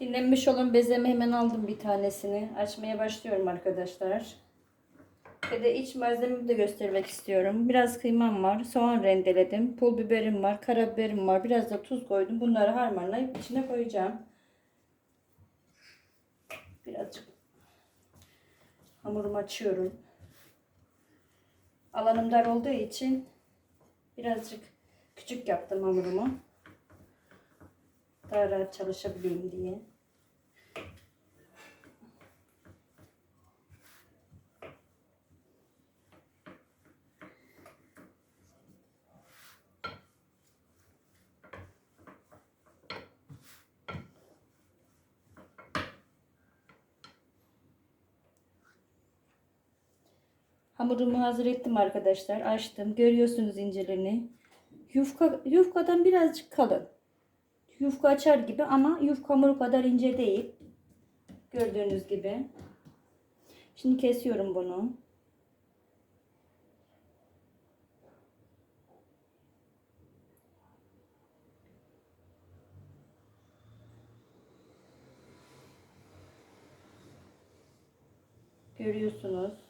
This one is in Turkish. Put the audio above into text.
Dinlenmiş olan bezemi hemen aldım bir tanesini. Açmaya başlıyorum arkadaşlar. Ve de iç malzememi de göstermek istiyorum. Biraz kıymam var. Soğan rendeledim. Pul biberim var. Karabiberim var. Biraz da tuz koydum. Bunları harmanlayıp içine koyacağım. Birazcık hamurumu açıyorum. Alanım dar olduğu için birazcık küçük yaptım hamurumu. Daha rahat çalışabileyim diye. Hamurumu hazır ettim arkadaşlar. Açtım. Görüyorsunuz incelerini. Yufka, yufkadan birazcık kalın. Yufka açar gibi ama yufka hamuru kadar ince değil. Gördüğünüz gibi. Şimdi kesiyorum bunu. Görüyorsunuz.